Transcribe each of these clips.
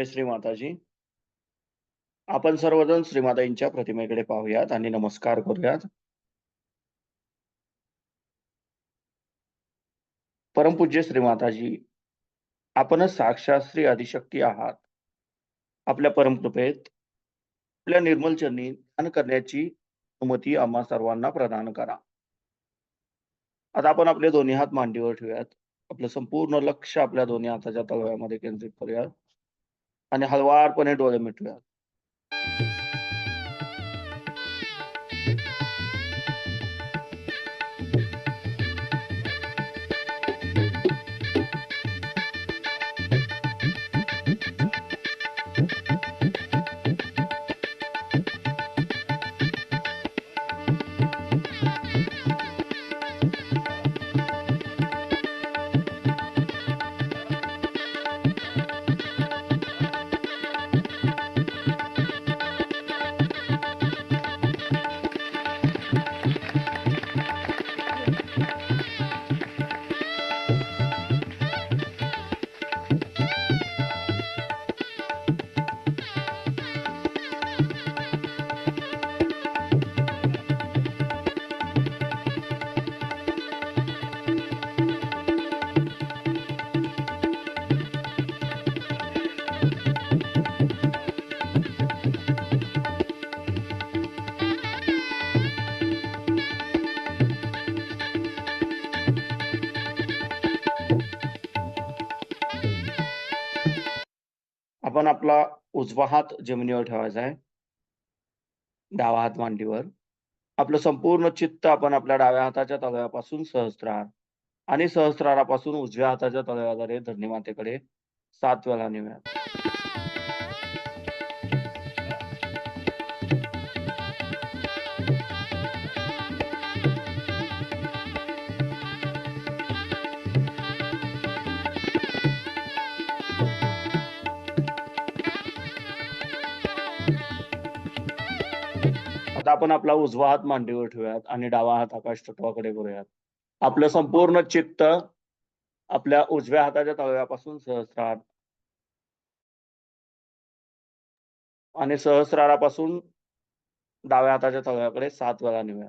जय श्री माताजी. आपण सर्वजण श्रीमाताईंच्या प्रतिमेकडे पाहूयात आणि नमस्कार करूयात. परमपूज्य श्रीमाताजी आपणच साक्षात श्री आदिशक्ती आहात. आपल्या परमकृपेत आपल्या निर्मल चरणी ध्यान करण्याची अनुमती आम्हा सर्वांना प्रदान करा. आता आपण आपले दोन्ही हात मांडीवर ठेवूयात. आपलं संपूर्ण लक्ष आपल्या दोन्ही हाताच्या तळव्यामध्ये केंद्रित करूयात. आणि हळवारपणे डोळे मिटूयात आपण आपला उजवा हात जमिनीवर ठेवायचा आहे. डावा हात मांडीवर. आपलं संपूर्ण चित्त आपण आपल्या डाव्या हाताच्या तळव्यापासून सहस्त्रार आणि सहस्त्रारापासून उजव्या हाताच्या तळव्याद्वारे धरणी मातेकडे सात वेळा नेऊया आता आपण आपला उजवा हात मांडीवर ठेवूयात आणि डावा हात आकाश तत्वाकडे करूयात. आपलं संपूर्ण चित्त आपल्या उजव्या हाताच्या तळव्यापासून सहस्रार आणि सहस्रारापासून डाव्या हाताच्या तळव्याकडे सात वेळा नेऊया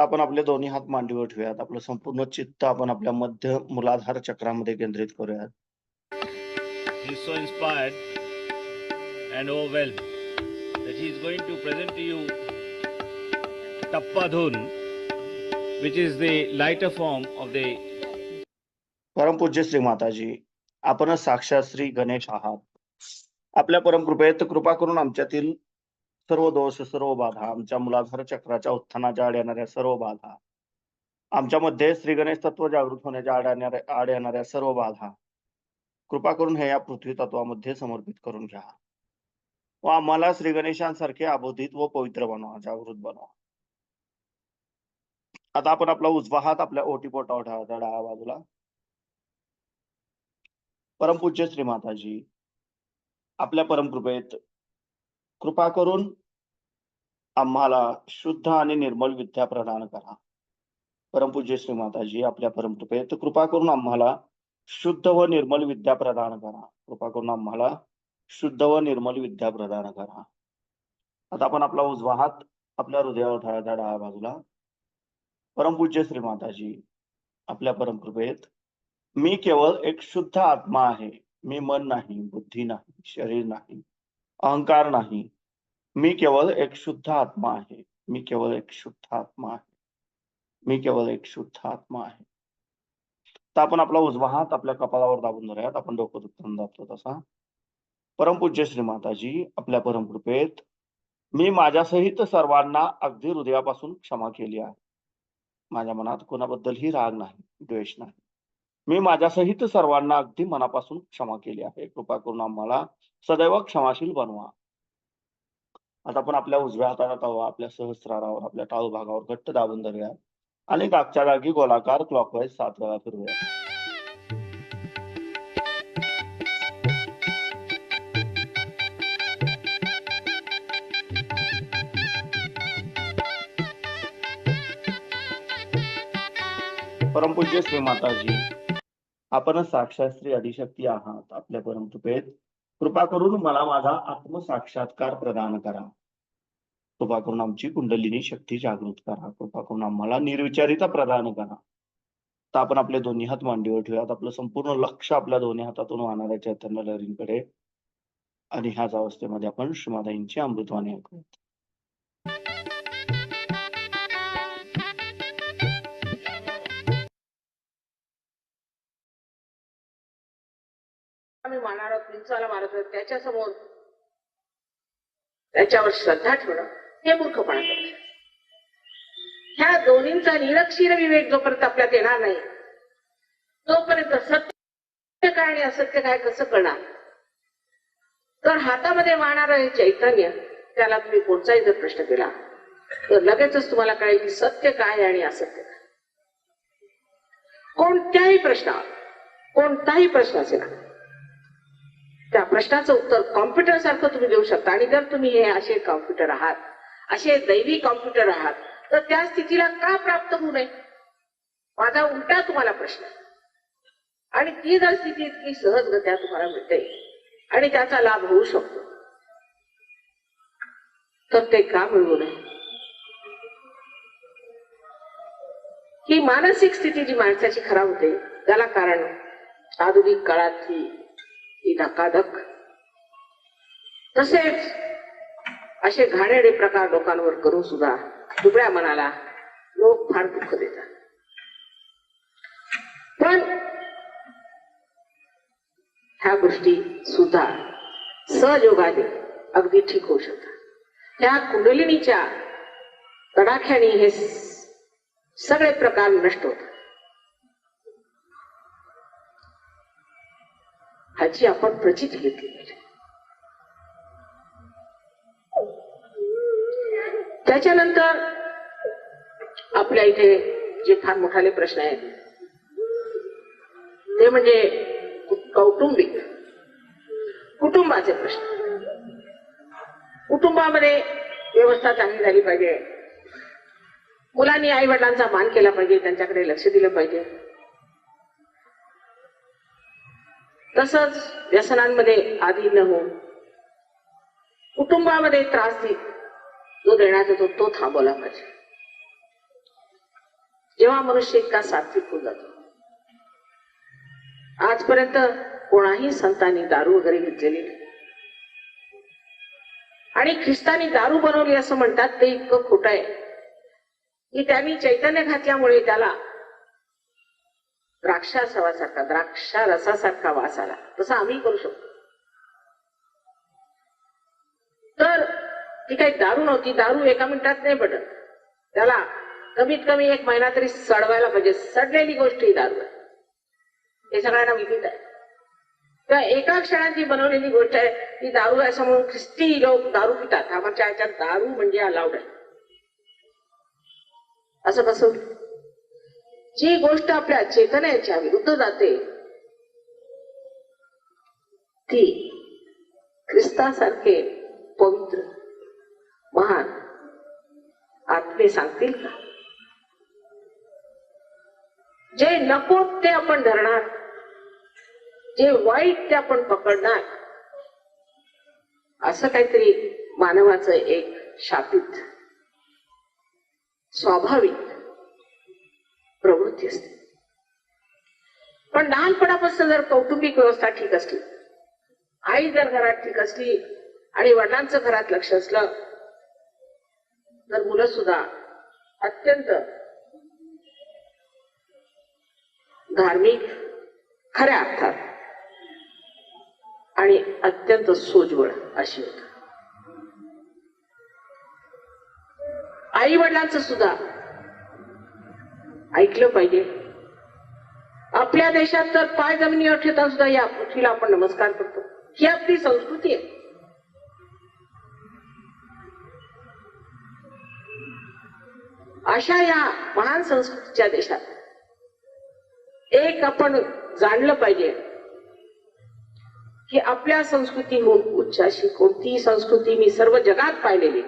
आता आपण आपले दोन्ही हात मांडीवर ठेवूयात. आपलं संपूर्ण चित्त आपण आपल्या मध्य मूलाधार चक्रामध्ये केंद्रित करूयात. He's so inspired and overwhelmed that he is going to present to you Tappadhun, which is the lighter form of the परमपूज्य श्री माताजी आपणच साक्षात श्री गणेश आहात आपल्या परमकृपेत कृपा करून आमच्यातील सर्व दोष सर्व बाधा आमच्या मुलाधार चक्राच्या उत्थानाच्या आड येणाऱ्या सर्व बाधा. आमच्यामध्ये श्री गणेश तत्व जागृत होण्याच्या आड येणाऱ्या आड येणाऱ्या सर्व बाधा. कृपा करून हे या पृथ्वी तत्वामध्ये समर्पित करून घ्या. व आम्हाला श्री गणेशांसारखे अबोधित व पवित्र बनवा जागृत बनवा. आता आपण आपला उजवा हात आपल्या ओटीपोटावर ठेवायचा डाव्या बाजूला. परमपूज्य श्री माताजी आपल्या परमकृपेत कृपा करून आम्हाला शुद्ध आणि निर्मल विद्या प्रदान करा. परमपूज्य श्री माताजी आपल्या परमकृपेत कृपा करून आम्हाला शुद्ध व निर्मल विद्या प्रदान करा. कृपा करून आम्हाला शुद्ध व निर्मल विद्या प्रदान करा. आता आपण आपला उजवा हात आपल्या हृदयावर ठेवायचा डाव्या बाजूला. परमपूज्य श्री माताजी आपल्या परमकृपेत मी केवळ एक शुद्ध आत्मा आहे. मी मन नाही बुद्धी नाही शरीर नाही अहंकार नाही मी केवळ एक शुद्ध आत्मा आहे. मी केवळ एक शुद्ध आत्मा आहे. मी केवळ एक शुद्ध आत्मा आहे. तर आपण आपला उजवा हात आपल्या कपाळावर दाबून धरूयात. आपण डोकं दुखून दाबतो तसा. परमपूज्य श्री माताजी आपल्या परमकृपेत मी माझ्यासहित सर्वांना अगदी हृदयापासून क्षमा केली आहे. माझ्या मनात कोणाबद्दलही राग नाही द्वेष नाही. मी माझ्यासहित सर्वांना अगदी मनापासून क्षमा केली आहे. कृपा करून आम्हाला सदैव क्षमाशील बनवा. आता आपण आपल्या उजव्या हाताला तळवा आपल्या सहस्रारावर आपल्या टाळू भागावर घट्ट दाबून धरूया. आणि जागच्या जागी गोलाकार क्लॉकवाईज सात वेळा फिरूया परमपूज्य श्री माताजी आपण साक्षात श्री आदिशक्ती आहात आपल्या परमकृपेत. कृपा करून मला माझा आत्मसाक्षात्कार प्रदान करा. कृपा करून आमची कुंडलिनी शक्ती जागृत करा. कृपा करून आम्हाला निर्विचारिता प्रदान करा. तर आपण आपले दोन्ही हात मांडीवर ठेवूयात. आपलं संपूर्ण लक्ष आपल्या दोन्ही हातातून वाहणाऱ्या चैतन्य लहरींकडे. आणि ह्याच अवस्थेमध्ये आपण श्रीमाताईंची अमृतवाणी ऐकूयात. आम्ही मारणार मारत आहोत त्याच्यासमोर त्याच्यावर श्रद्धा ठेवणं हे मूर्खपणा करत. ह्या दोन्हींचा निरक्षीर विवेक जोपर्यंत आपल्यात येणार नाही तोपर्यंत सत्य काय आणि असत्य काय कसं करणार तर हातामध्ये वाहणारं हे चैतन्य त्याला तुम्ही कोणताही जर प्रश्न केला तर लगेचच तुम्हाला कळेल की सत्य काय आणि असत्य काय. कोणत्याही प्रश्नावर कोणताही प्रश्न असेल त्या प्रश्नाचं उत्तर कॉम्प्युटर सारखं तुम्ही देऊ शकता. आणि जर तुम्ही हे असे कॉम्प्युटर आहात असे दैवी कॉम्प्युटर आहात तर त्या स्थितीला का प्राप्त होऊ नये? माझा उलटा तुम्हाला प्रश्न. आणि ती जर स्थिती इतकी सहजगत्या तुम्हाला मिळते आणि त्याचा लाभ होऊ शकतो तर ते का मिळवू नये? ही मानसिक स्थिती जी माणसाची खराब होते त्याला कारण आधुनिक काळातली ही धकाधक तसेच असे घाणेरडे प्रकार लोकांवर करून सुद्धा दुबळ्या मनाला लोक फार दुःख देतात. पण ह्या गोष्टी सुद्धा सहयोगाने अगदी ठीक होऊ शकतात. ह्या कुंडलिनीच्या तडाख्याने हे सगळे प्रकार नष्ट होतात. ह्याची आपण प्रचिती घेतली पाहिजे. त्याच्यानंतर आपल्या इथे जे फार मोठाले प्रश्न आहेत ते म्हणजे कौटुंबिक कुटुंबाचे प्रश्न. कुटुंबामध्ये व्यवस्था चांगली झाली पाहिजे. मुलांनी आई वडिलांचा मान केला पाहिजे त्यांच्याकडे लक्ष दिलं पाहिजे. तसंच व्यसनांमध्ये आधी न हो कुटुंबामध्ये त्रास जो देण्यात येतो तो थांबवला पाहिजे. जेव्हा मनुष्य इतका सात्विक होऊन जातो आजपर्यंत कोणाही संतांनी दारू वगैरे घेतलेली नाही. आणि ख्रिस्तानी दारू बनवली असं म्हणतात ते इतकं खोटं आहे की त्यांनी चैतन्य घातल्यामुळे त्याला द्राक्षासवासारखा द्राक्षा रसासारखा वास आला. तसा आम्ही करू शकतो. तर ती काही दारू नव्हती. दारू एका मिनिटात नाही पडत त्याला कमीत कमी एक महिना तरी सडवायला पाहिजे. सडलेली गोष्ट ही दारू आहे. हे सगळ्यांना विदित आहे. किंवा एका क्षणात जी बनवलेली गोष्ट आहे ती दारू आहे असं म्हणून ख्रिस्ती लोक दारू पितात. आमच्या ह्याच्यात दारू म्हणजे अलाउड आहे. असं कसं जी गोष्ट आपल्या चेतनेच्या विरुद्ध जाते ती ख्रिस्तासारखे पवित्र महान आत्मे सांगतील का? जे नको ते आपण धरणार जे वाईट ते आपण पकडणार असं काहीतरी मानवाचं एक शापित स्वाभाविक प्रवृत्ती असते. पण लहानपणापासून जर कौटुंबिक व्यवस्था ठीक असली आई जर घरात ठीक असली आणि वडिलांचं घरात लक्ष असलं तर मुलं सुद्धा अत्यंत धार्मिक खऱ्या अर्थात आणि अत्यंत सोजवळ अशी होत आई वडिलांचं सुद्धा ऐकलं पाहिजे. आपल्या देशात तर पाय जमिनीवर ठेवता सुद्धा या पृथ्वीला आपण नमस्कार करतो. ही आपली संस्कृती आहे. अशा या महान संस्कृतीच्या देशात एक आपण जाणलं पाहिजे की आपल्या संस्कृतीहून उच्च अशी कोणतीही संस्कृती मी सर्व जगात पाहिलेली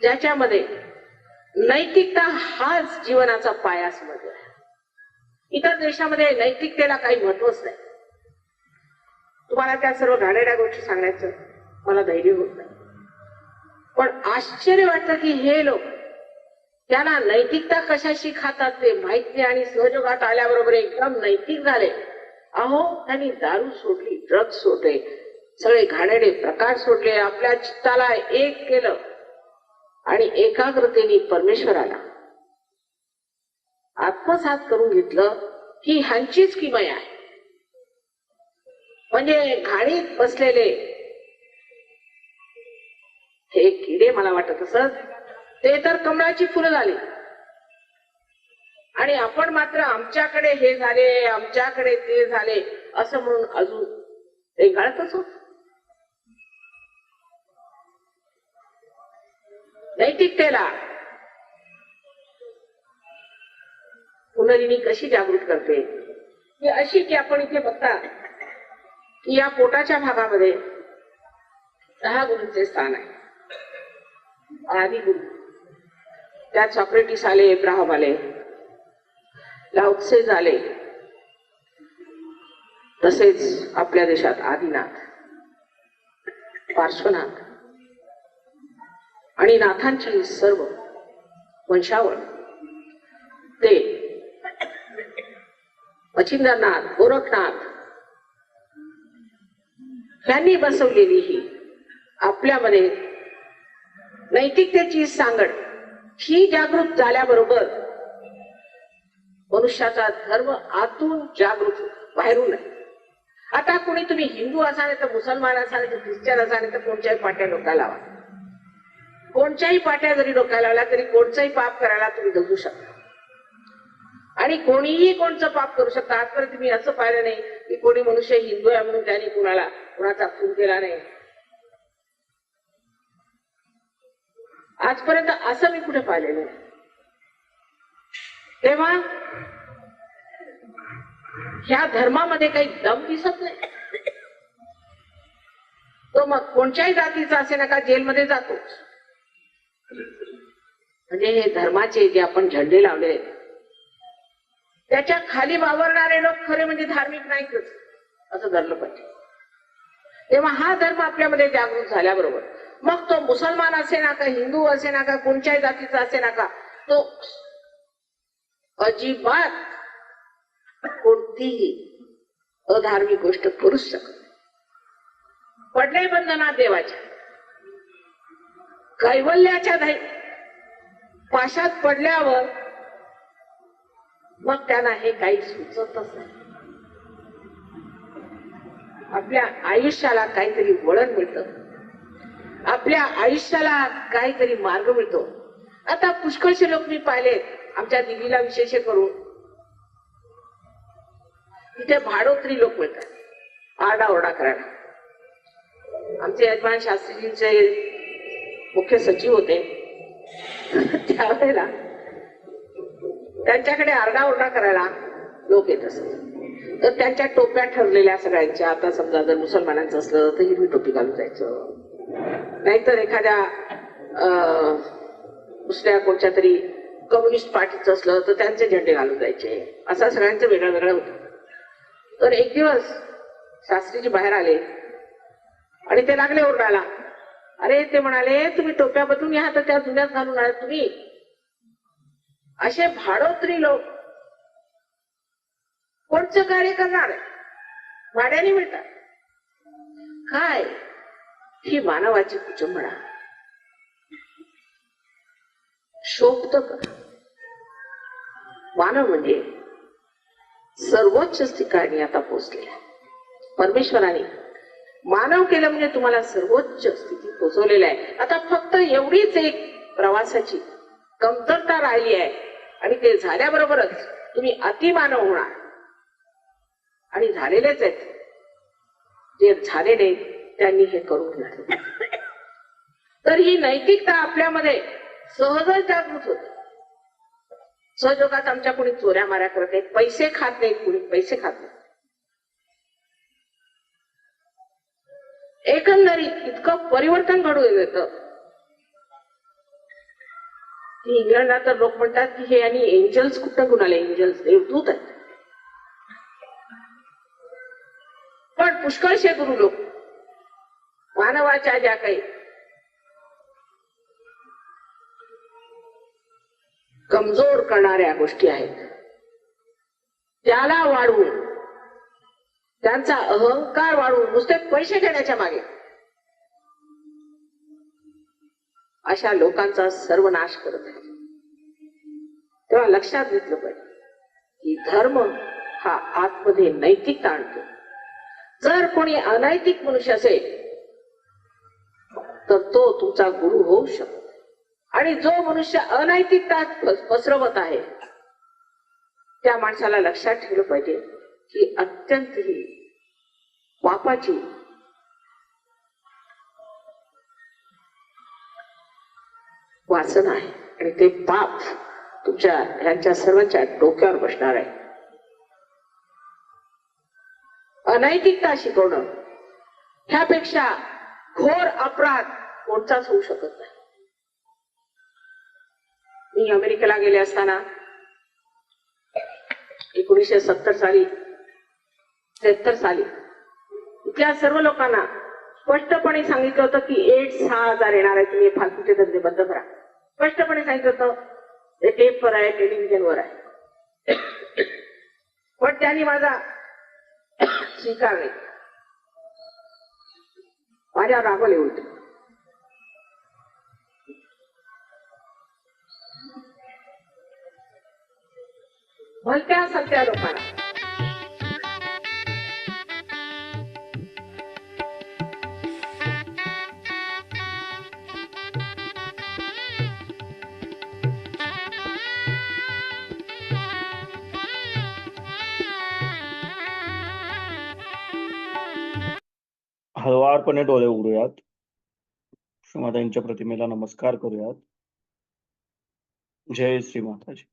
ज्याच्यामध्ये नैतिकता हाच जीवनाचा पाया समजला इतर देशामध्ये नैतिकतेला काही महत्वच नाही. तुम्हाला त्या सर्व घाणेड्या गोष्टी सांगण्याचं मला धैर्य होत नाही. पण आश्चर्य वाटतं की हे लोक त्यांना नैतिकता कशाशी खातात ते माहीत नाही आणि सहयोगात आल्याबरोबर एकदम नैतिक झाले. अहो त्यांनी दारू सोडली ड्रग्ज सोडले सगळे घाणेडे प्रकार सोडले आपल्या चित्ताला एक केलं. आणि एकाग्रतेने परमेश्वराला आत्मसात करून घेतलं की ह्यांचीच किमय आहे. म्हणजे घाणीत बसलेले हे किडे मला वाटत असत ते तर कमळाची फुलं झाली. आणि आपण मात्र आमच्याकडे हे झाले आमच्याकडे ते झाले असं म्हणून अजून ते गाळत होत. नैतिकतेला. पुनरिनी कशी जागृत करते? ही अशी की आपण इथे बघता की या पोटाच्या भागामध्ये दहा गुरुचे स्थान आहे. आधी गुरु. त्यात सॉक्रेटिस आले एब्राहम आले लाउत्से झाले तसेच आपल्या देशात आदिनाथ पार्श्वनाथ आणि नाथांची सर्व वंशावळ. ते अचिंद्रनाथ गोरखनाथ यांनी बसवलेली ही आपल्यामध्ये नैतिकतेची सांगड ही जागृत झाल्याबरोबर मनुष्याचा धर्म आतून जागृत बाहेरून आहे आता कोणी तुम्ही हिंदू असा तर मुसलमान असा तर ख्रिश्चन असा तर कोणत्याही पाट्या डोक्याला लावा. कोणत्याही पाट्या जरी डोक्याला लावल्या तरी कोणचंही पाप करायला तुम्ही धरू शकता. आणि कोणीही कोणचं पाप करू शकता. आजपर्यंत मी असं पाहिलं नाही की कोणी मनुष्य हिंदू आहे म्हणून त्यांनी कुणाला कुणाचा खून केला नाही. आजपर्यंत असं मी कुठे पाहिलेलं नाही. तेव्हा ह्या धर्मामध्ये काही दम दिसत नाही. तो मग कोणत्याही जातीचा असे नका जेलमध्ये जातोच. म्हणजे हे धर्माचे जे आपण झेंडे लावले त्याच्याखाली वावरणारे लोक खरे म्हणजे धार्मिक नाहीतच असं धरलं पाहिजे. तेव्हा हा धर्म आपल्यामध्ये जागृत झाल्याबरोबर मग तो मुसलमान असे ना का हिंदू असे ना का कोणत्याही जातीचा असे ना का तो अजिबात कोणतीही अधार्मिक गोष्ट करूच शकत पडले बंधना देवाच्या. कैवल्याच्या धाई पाशात पडल्यावर मग त्यांना हे काही सुचतच नाही. आपल्या आयुष्याला काहीतरी वळण मिळतं. आपल्या आयुष्याला काहीतरी मार्ग मिळतो. आता पुष्कळशे लोक मी पाहिलेत आमच्या दिदीला विशेष करून. तिथे भाडोत्री लोक मिळतात. आरडाओरडा करायला. आमचे यजमान शास्त्रीजींचे मुख्य सचिव होते. त्यावेळेला त्यांच्याकडे आरडाओरडा करायला लोक येत असत. तर त्यांच्या टोप्या ठरलेल्या सगळ्यांच्या आता समजा जर मुसलमानांचं असलं तर हिरवी टोपी घालून जायचं. नाहीतर एखाद्या दुसऱ्या कोणत्या तरी कम्युनिस्ट पार्टीचं असलं तर त्यांचे झेंडे घालून जायचे. असा सगळ्यांचं वेगळं वेगळं होतं. तर एक दिवस शास्त्रीजी बाहेर आले आणि ते लागले ओरडायला. अरे ते म्हणाले तुम्ही टोप्या बदलून या तर त्या जुन्यात घालून आलात तुम्ही. असे भाडोत्री लोक कोणचं कार्य करणार? भाड्याने मिळतात. काय? ही मानवाची कुचंबडा. शोभत का? मानव म्हणजे सर्वोच्च ठिकाणी आता पोचलेला परमेश्वराने मानव केलं म्हणजे तुम्हाला सर्वोच्च स्थिती पोहोचवलेलं आहे. आता फक्त एवढीच एक प्रवासाची कमतरता राहिली आहे. आणि ते झाल्याबरोबरच तुम्ही अतिमानव होणार. आणि झालेलेच आहेत. जे झालेले त्यांनी हे करून घेतले. तर ही नैतिकता आपल्यामध्ये सहजच जागृत होते. सहजोगात आमच्या कोणी चोऱ्या माऱ्या करत नाहीत पैसे खात नाहीत कुणी पैसे खात नाहीत. एकंदरीत इतकं परिवर्तन घडून येतं. की इंग्लंडला तर लोक म्हणतात की हे आणि एंजल्स कुठं कुणाला एंजल्स देवदूत आहेत. पण पुष्कळशे गुरु लोक. मानवाच्या ज्या काही कमजोर करणाऱ्या गोष्टी आहेत त्याला वाढवून त्यांचा अहंकार वाढवून नुसते पैसे घेण्याच्या मागे. अशा लोकांचा सर्वनाश करत आहे. तेव्हा लक्षात घेतलं पाहिजे की धर्म हा आतमध्ये नैतिकता आणतो. जर कोणी अनैतिक मनुष्य असेल तर तो तुमचा गुरु होऊ शकतो. आणि जो मनुष्य अनैतिकता पसरवत आहे त्या माणसाला लक्षात ठेवलं पाहिजे ही अत्यंत ही पापाची वासना आहे. आणि ते पाप तुमच्या ह्यांच्या सर्वांच्या डोक्यावर बसणार आहे. अनैतिकता शिकवणं. ह्यापेक्षा घोर अपराध कोणताच होऊ शकत नाही. मी अमेरिकेला गेले असताना एकोणीसशे सत्तर साली त्र्याहत्तर साली. इथल्या सर्व लोकांना स्पष्टपणे सांगितलं होतं की एड्स हा आजार येणार आहे तुम्ही फालतूचे धंदे बंद करा. स्पष्टपणे सांगितलं होतं ते टेपवर आहे टेलिव्हिजनवर आहे. पण त्यांनी माझा स्वीकार नाही. माझ्या रागवले उलट भलत्या सगळ्या लोकांना. हळवारपणे डोळे उघडूयात. श्रीमाताईंच्या प्रतिमेला नमस्कार करूयात. जय श्री माताजी